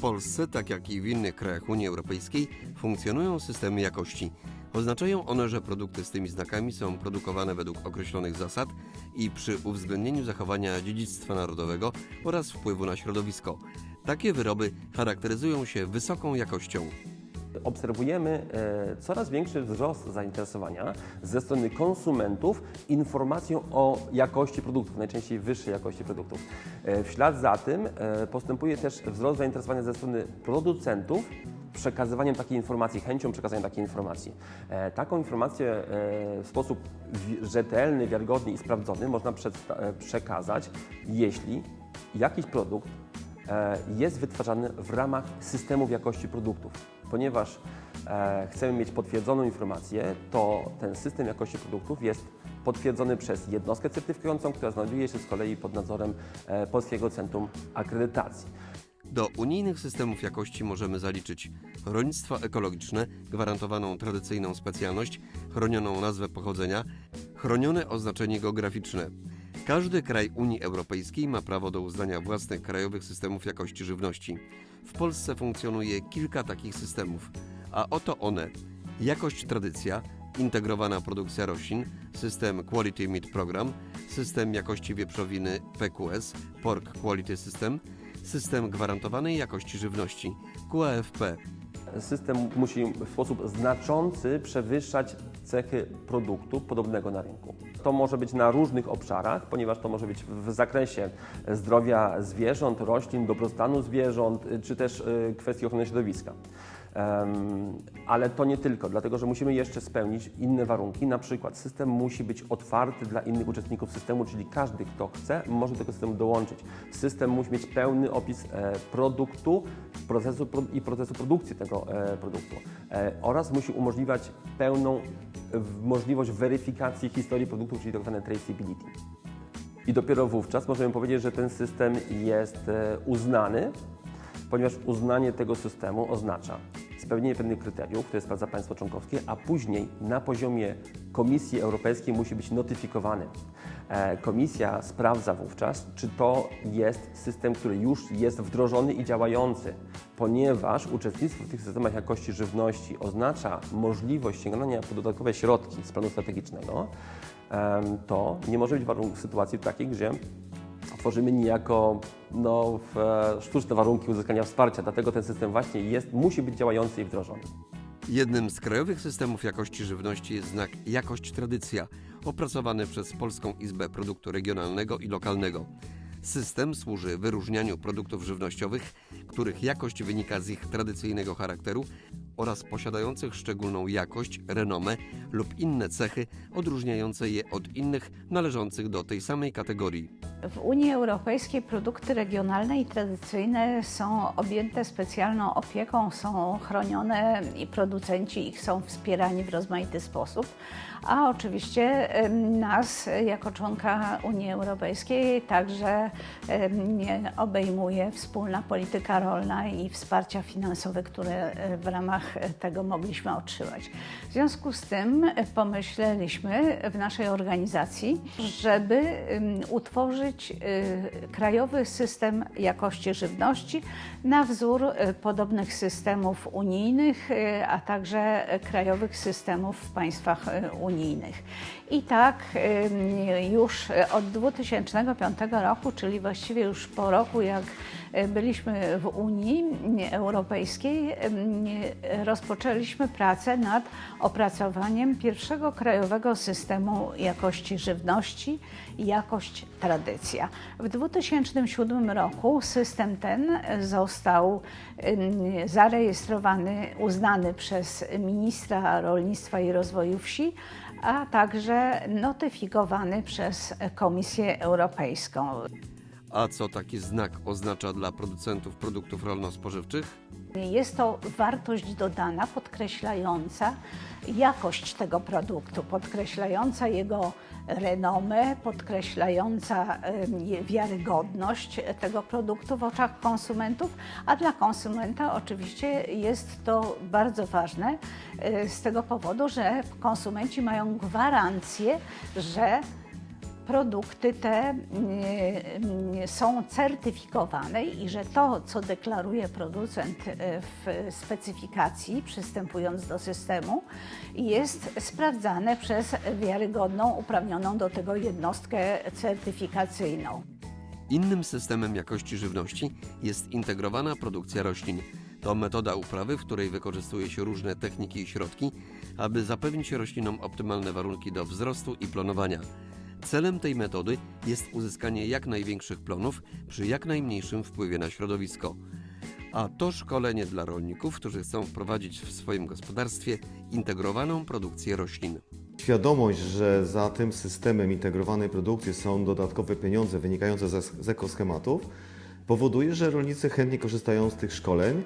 W Polsce, tak jak i w innych krajach Unii Europejskiej, funkcjonują systemy jakości. Oznaczają one, że produkty z tymi znakami są produkowane według określonych zasad i przy uwzględnieniu zachowania dziedzictwa narodowego oraz wpływu na środowisko. Takie wyroby charakteryzują się wysoką jakością. Obserwujemy e, coraz większy wzrost zainteresowania ze strony konsumentów informacją o jakości produktów, najczęściej wyższej jakości produktów. E, W ślad za tym e, postępuje też wzrost zainteresowania ze strony producentów przekazywaniem takiej informacji, chęcią przekazania takiej informacji. E, Taką informację e, w sposób rzetelny, wiarygodny i sprawdzony można przekazać, jeśli jakiś produkt e, jest wytwarzany w ramach systemów jakości produktów. Ponieważ e, chcemy mieć potwierdzoną informację, to ten system jakości produktów jest potwierdzony przez jednostkę certyfikującą, która znajduje się z kolei pod nadzorem e, Polskiego Centrum Akredytacji. Do unijnych systemów jakości możemy zaliczyć rolnictwo ekologiczne, gwarantowaną tradycyjną specjalność, chronioną nazwę pochodzenia, chronione oznaczenie geograficzne. Każdy kraj Unii Europejskiej ma prawo do uznania własnych krajowych systemów jakości żywności. W Polsce funkcjonuje kilka takich systemów, a oto one: jakość tradycja, integrowana produkcja roślin, system Quality Meat Program, system jakości wieprzowiny PQS, Pork Quality System, system gwarantowanej jakości żywności QAFP. System musi w sposób znaczący przewyższać cechy produktu podobnego na rynku. To może być na różnych obszarach, ponieważ to może być w zakresie zdrowia zwierząt, roślin, dobrostanu zwierząt, y, czy też y, kwestii ochrony środowiska. Ale to nie tylko, dlatego że musimy jeszcze spełnić inne warunki. Na przykład system musi być otwarty dla innych uczestników systemu, czyli każdy, kto chce, może do tego systemu dołączyć. System musi mieć pełny opis e, produktu procesu, pro- i procesu produkcji tego e, produktu e, oraz musi umożliwiać pełną możliwość weryfikacji historii produktów, czyli tak zwane traceability. I dopiero wówczas możemy powiedzieć, że ten system jest e, uznany, ponieważ uznanie tego systemu oznacza spełnienie pewnych kryteriów, które sprawdza państwo członkowskie, a później na poziomie Komisji Europejskiej musi być notyfikowany. E, Komisja sprawdza wówczas, czy to jest system, który już jest wdrożony i działający, ponieważ uczestnictwo w tych systemach jakości żywności oznacza możliwość sięgania po dodatkowe środki z planu strategicznego, em, to nie może być warunków sytuacji takich, gdzie tworzymy niejako no, e, sztuczne warunki uzyskania wsparcia, dlatego ten system właśnie jest, musi być działający i wdrożony. Jednym z krajowych systemów jakości żywności jest znak Jakość Tradycja, opracowany przez Polską Izbę Produktu Regionalnego i Lokalnego. System służy wyróżnianiu produktów żywnościowych, których jakość wynika z ich tradycyjnego charakteru oraz posiadających szczególną jakość, renomę lub inne cechy odróżniające je od innych należących do tej samej kategorii. W Unii Europejskiej produkty regionalne i tradycyjne są objęte specjalną opieką, są chronione i producenci ich są wspierani w rozmaity sposób. A oczywiście nas, jako członka Unii Europejskiej, także obejmuje wspólna polityka rolna i wsparcia finansowe, które e, w ramach tego mogliśmy otrzymać. W związku z tym e, pomyśleliśmy w naszej organizacji, żeby utworzyć e, krajowy system jakości żywności na wzór e, podobnych systemów unijnych, e, a także krajowych systemów w państwach unijnych. I tak już od 2005 roku, czyli właściwie już po roku, jak byliśmy w Unii Europejskiej, rozpoczęliśmy pracę nad opracowaniem pierwszego krajowego systemu jakości żywności jakość tradycja. W 2007 roku system ten został zarejestrowany, uznany przez ministra rolnictwa i rozwoju wsi, a także notyfikowany przez Komisję Europejską. A co taki znak oznacza dla producentów produktów rolno-spożywczych? Jest to wartość dodana, podkreślająca jakość tego produktu, podkreślająca jego renomę, podkreślająca wiarygodność tego produktu w oczach konsumentów, a dla konsumenta oczywiście jest to bardzo ważne e, z tego powodu, że konsumenci mają gwarancję, że produkty te mm, mm, są certyfikowane i że to, co deklaruje producent e, w specyfikacji, przystępując do systemu, jest sprawdzane przez wiarygodną, uprawnioną do tego jednostkę certyfikacyjną. Innym systemem jakości żywności jest integrowana produkcja roślin. To metoda uprawy, w której wykorzystuje się różne techniki i środki, aby zapewnić roślinom optymalne warunki do wzrostu i plonowania. Celem tej metody jest uzyskanie jak największych plonów przy jak najmniejszym wpływie na środowisko. A to szkolenie dla rolników, którzy chcą wprowadzić w swoim gospodarstwie integrowaną produkcję roślin. Świadomość, że za tym systemem integrowanej produkcji są dodatkowe pieniądze wynikające z ekoschematów, powoduje, że rolnicy chętnie korzystają z tych szkoleń.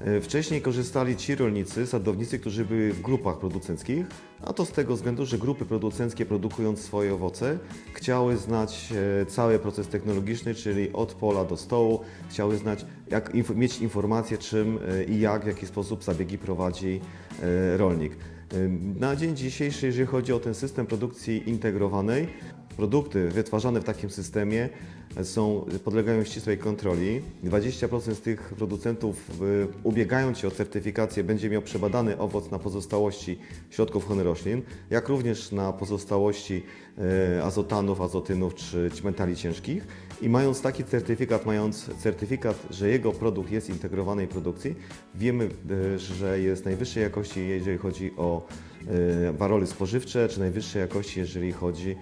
E, Wcześniej korzystali ci rolnicy, sadownicy, którzy byli w grupach producenckich, a to z tego względu, że grupy producenckie produkując swoje owoce chciały znać e, cały proces technologiczny, czyli od pola do stołu, chciały znać, jak mieć informacje, czym e, i jak, w jaki sposób zabiegi prowadzi rolnik. Na dzień dzisiejszy, jeżeli chodzi o ten system produkcji integrowanej, produkty wytwarzane w takim systemie są, podlegają ścisłej kontroli. 20% z tych producentów, y, ubiegając się o certyfikację, będzie miał przebadany owoc na pozostałości środków ochrony roślin, jak również na pozostałości y, azotanów, azotynów czy metali ciężkich. I mając taki certyfikat, mając certyfikat, że jego produkt jest integrowanej produkcji, wiemy, y, że jest najwyższej jakości, jeżeli chodzi o waroly spożywcze, czy najwyższej jakości, jeżeli chodzi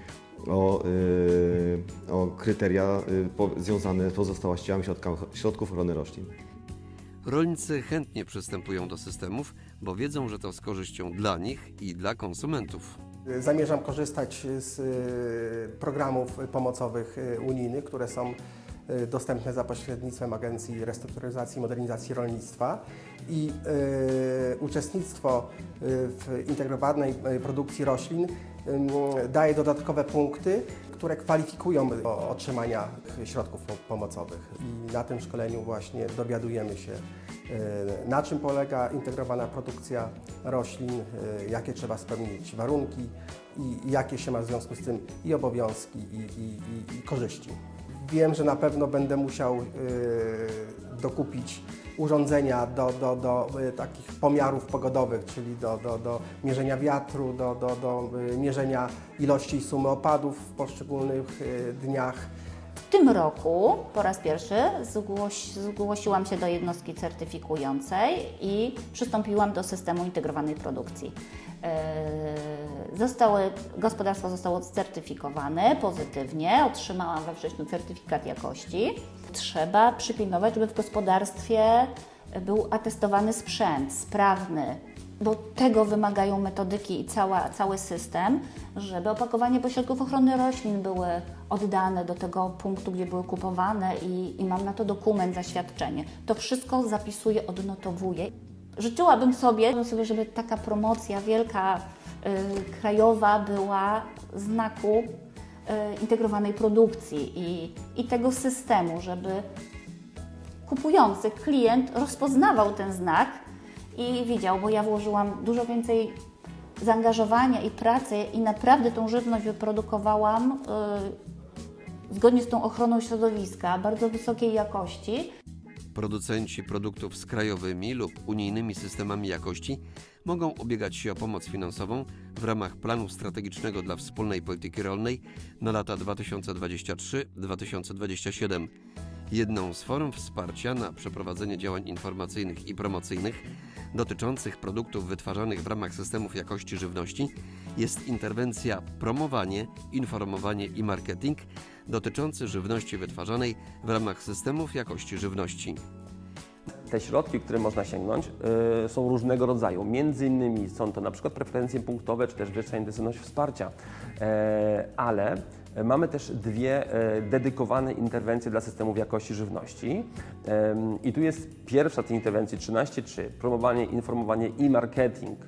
o, y, o kryteria y, po, związane z pozostałościami środka, środków ochrony roślin. Rolnicy chętnie przystępują do systemów, bo wiedzą, że to z korzyścią dla nich i dla konsumentów. Zamierzam korzystać z y, programów pomocowych y, unijnych, które są dostępne za pośrednictwem Agencji Restrukturyzacji i Modernizacji Rolnictwa i y, uczestnictwo y, w integrowanej y, produkcji roślin y, daje dodatkowe punkty, które kwalifikują do otrzymania środków po- pomocowych. I na tym szkoleniu właśnie dowiadujemy się, y, na czym polega integrowana produkcja roślin, y, jakie trzeba spełnić warunki i jakie się ma w związku z tym i obowiązki, i, i, i, i korzyści. Wiem, że na pewno będę musiał y, dokupić urządzenia do, do, do y, takich pomiarów pogodowych, czyli do, do, do mierzenia wiatru, do, do, do y, mierzenia ilości i sumy opadów w poszczególnych dniach. W tym roku po raz pierwszy zgłoś, zgłosiłam się do jednostki certyfikującej i przystąpiłam do systemu integrowanej produkcji. Yy, Zostały, gospodarstwo zostało certyfikowane pozytywnie, otrzymałam we wrześniu certyfikat jakości. Trzeba przypilnować, żeby w gospodarstwie był atestowany sprzęt, sprawny, bo tego wymagają metodyki i cała, cały system, żeby opakowanie pośrodków ochrony roślin były oddane do tego punktu, gdzie były kupowane i, i mam na to dokument, zaświadczenie. To wszystko zapisuję, odnotowuję. Życzyłabym sobie, żeby taka promocja wielka, y, krajowa była znaku y, integrowanej produkcji i, i tego systemu, żeby kupujący klient rozpoznawał ten znak i widział, bo ja włożyłam dużo więcej zaangażowania i pracy i naprawdę tą żywność wyprodukowałam y, zgodnie z tą ochroną środowiska, bardzo wysokiej jakości. Producenci produktów z krajowymi lub unijnymi systemami jakości mogą ubiegać się o pomoc finansową w ramach planu strategicznego dla wspólnej polityki rolnej na lata 2023-2027. Jedną z form wsparcia na przeprowadzenie działań informacyjnych i promocyjnych dotyczących produktów wytwarzanych w ramach systemów jakości żywności jest interwencja promowanie, informowanie i marketing dotyczący żywności wytwarzanej w ramach systemów jakości żywności. Te środki, które można sięgnąć, y, są różnego rodzaju. Między innymi są to na przykład preferencje punktowe, czy też wyższa intensywność wsparcia, E, ale mamy też dwie e, dedykowane interwencje dla systemów jakości żywności. I tu jest pierwsza z interwencji 13.3, promowanie, informowanie i marketing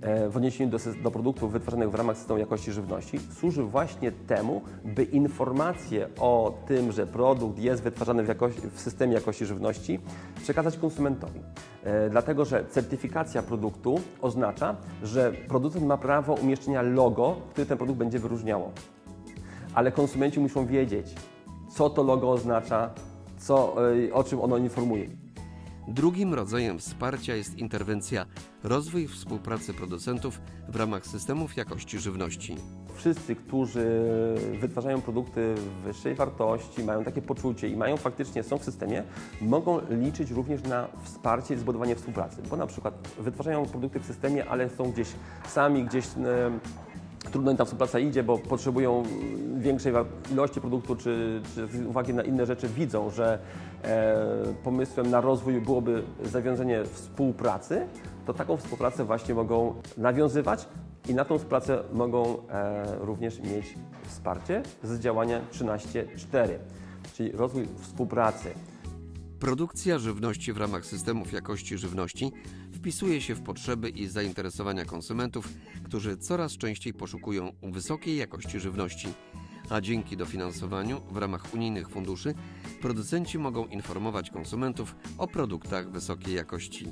e, w odniesieniu do, do produktów wytwarzanych w ramach systemu jakości żywności służy właśnie temu, by informacje o tym, że produkt jest wytwarzany w, jakości, w systemie jakości żywności, przekazać konsumentowi. E, dlatego, że certyfikacja produktu oznacza, że producent ma prawo umieszczenia logo, które ten produkt będzie wyróżniało. Ale konsumenci muszą wiedzieć, co to logo oznacza, co, y, o czym ono informuje. Drugim rodzajem wsparcia jest interwencja rozwój współpracy producentów w ramach systemów jakości żywności. Wszyscy, którzy wytwarzają produkty wyższej wartości, mają takie poczucie i mają faktycznie, są w systemie, mogą liczyć również na wsparcie i zbudowanie współpracy. Bo na przykład wytwarzają produkty w systemie, ale są gdzieś sami, gdzieś trudno im ta współpraca idzie, bo potrzebują większej ilości produktu, czy, czy z uwagi na inne rzeczy widzą, że e, pomysłem na rozwój byłoby zawiązanie współpracy, to taką współpracę właśnie mogą nawiązywać i na tą współpracę mogą e, również mieć wsparcie z działania 13.4, czyli rozwój współpracy. Produkcja żywności w ramach systemów jakości żywności wpisuje się w potrzeby i zainteresowania konsumentów, którzy coraz częściej poszukują wysokiej jakości żywności. A dzięki dofinansowaniu w ramach unijnych funduszy producenci mogą informować konsumentów o produktach wysokiej jakości.